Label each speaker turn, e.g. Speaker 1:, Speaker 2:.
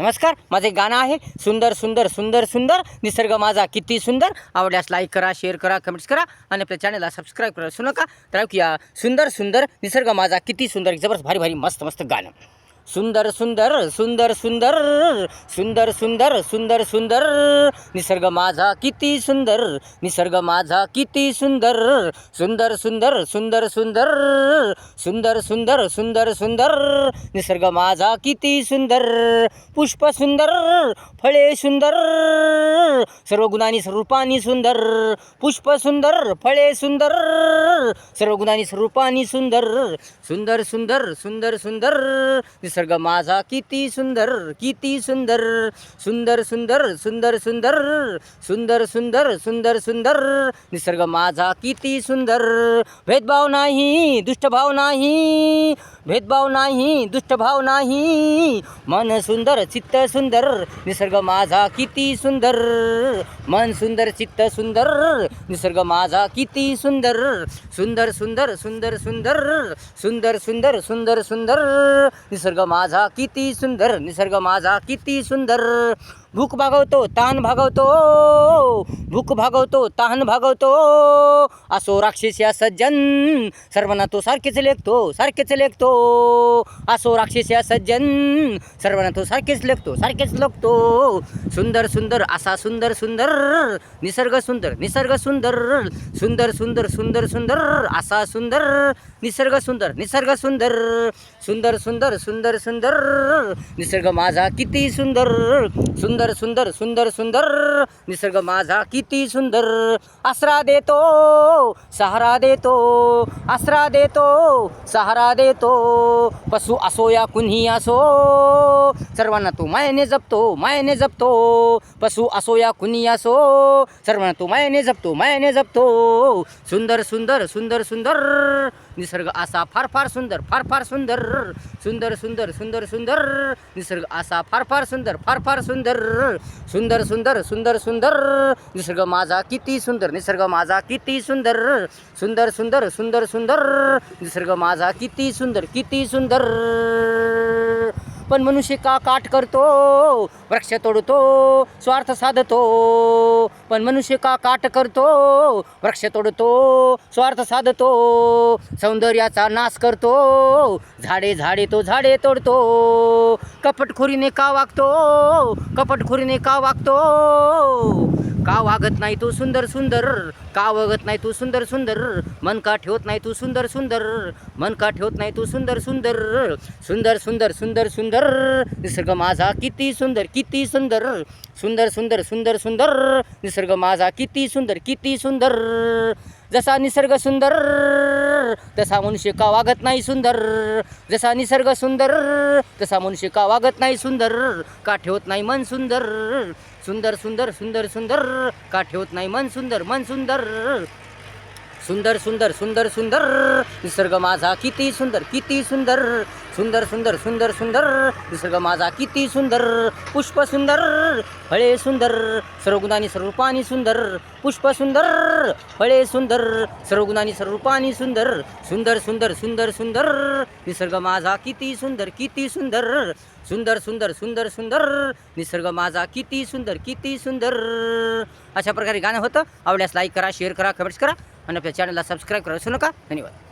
Speaker 1: नमस्कार माझं एक गाणं आहे सुंदर सुंदर सुंदर सुंदर निसर्ग माझा किती सुंदर. आवडल्यास लाईक करा शेअर करा कमेंट्स करा आणि आपल्या चॅनलला सबस्क्राईब करा विसरू नका. तर ऐकूया सुंदर सुंदर निसर्ग माझा किती सुंदर जबरदस्त भारी भारी मस्त मस्त गाणं. सुंदर सुंदर सुंदर सुंदर सुंदर सुंदर सुंदर सुंदर निसर्ग माझा किती सुंदर निसर्ग माझा किती सुंदर सुंदर सुंदर सुंदर सुंदर सुंदर सुंदर सुंदर सुंदर निसर्ग माझा किती सुंदर पुष्प सुंदर फळे सुंदर सर्व गुणांनी स्वरूपानी सुंदर पुष्प सुंदर फळे सुंदर सर्व गुणांनी स्वरूपानी सुंदर सुंदर सुंदर सुंदर सुंदर निसर्ग निसर्ग माझा किती सुंदर किती सुंदर सुंदर सुंदर सुंदर सुंदर सुंदर सुंदर सुंदर सुंदर. निसर्ग माझा किती सुंदर. भेदभाव नाही दुष्टभाव नाही. भेदभाव नाही दुष्टभाव नाही. मन सुंदर चित्त सुंदर निसर्ग माझा किती सुंदर. मन सुंदर चित्त सुंदर निसर्ग माझा किती सुंदर. सुंदर सुंदर सुंदर सुंदर सुंदर सुंदर सुंदर सुंदर. निसर्ग माझा किती सुंदर निसर्ग माझा किती सुंदर. भूक भागवतो तहान भागवतो भूक भागवतो तान भागवतो असो राक्षस या सज्जन सर्वांना तो सारखेच लेखतो सारखेच लेखतो असो राक्षस या सज्जन सर्वांना तो सारखेच लेखतो सारखेच लेखतो सुंदर सुंदर असा सुंदर सुंदर निसर्ग सुंदर निसर्ग सुंदर सुंदर सुंदर सुंदर सुंदर असा सुंदर निसर्ग सुंदर निसर्ग सुंदर सुंदर सुंदर सुंदर सुंदर निसर्ग माझा किती सुंदर सुंदर सुंदर सुंदर सुंदर निसर्ग माझा किती सुंदर. आसरा देतो सहारा देतो आसरा देतो सहारा देतो. पशु असो या कुणी असो. सर्वांना तो मायने जपतो मायने जपतो. पशु असो या कुणी असो. सर्वांना तो मायने जपतो मायने जपतो. सुंदर सुंदर सुंदर सुंदर. निसर्ग असा फार फार सुंदर फार फार सुंदर सुंदर सुंदर सुंदर सुंदर निसर्ग असा फार फार सुंदर फार फार सुंदर सुंदर सुंदर सुंदर सुंदर निसर्ग माझा किती सुंदर निसर्ग माझा किती सुंदर सुंदर सुंदर सुंदर सुंदर निसर्ग माझा किती सुंदर किती सुंदर पण मनुष्य का काट करतो? वृक्ष तोडतो स्वार्थ साधतो. पण मनुष्य का काट करतो? वृक्ष तोडतो स्वार्थ साधतो. सौंदर्याचा नाश करतो. झाडे झाडे तो झाडे तोडतो. कपटखोरीने का वागतो? कपटखोरीने का वागतो? का वागत नाही तू सुंदर सुंदर? का वागत नाही तू सुंदर सुंदर? मन का ठेवत नाही तू सुंदर सुंदर? मन का ठेवत नाही तू सुंदर सुंदर? सुंदर सुंदर सुंदर सुंदर? निसर्ग माझा किती सुंदर किती सुंदर? सुंदर सुंदर सुंदर सुंदर? निसर्ग माझा किती सुंदर किती सुंदर? जसा निसर्ग सुंदर तसा मनुष्य का वागत नाही सुंदर? जसा निसर्ग सुंदर तसा मनुष्य का वागत नाही सुंदर? का ठेवत नाही मन सुंदर? सुंदर सुंदर सुंदर सुंदर का ठेवत नाही मन सुंदर? मन सुंदर सुंदर सुंदर सुंदर सुंदर. निसर्ग माझा किती सुंदर किती सुंदर. सुंदर सुंदर सुंदर सुंदर. निसर्ग माझा किती सुंदर. पुष्प सुंदर फळे सुंदर. सर्व गुणांनी सुंदर. पुष्प सुंदर फळे सुंदर. सर्व गुणांनी सुंदर. सुंदर सुंदर सुंदर सुंदर. निसर्ग माझा किती सुंदर किती सुंदर. सुंदर सुंदर सुंदर सुंदर. निसर्ग माझा किती सुंदर किती सुंदर. अशा प्रकारे गाणं होतं. आवडल्यास लाईक करा शेअर करा कमेंट्स करा. మన ఛానల్ సబ్స్క్రైబ్ కలుసునుక ధన్యవాదాలు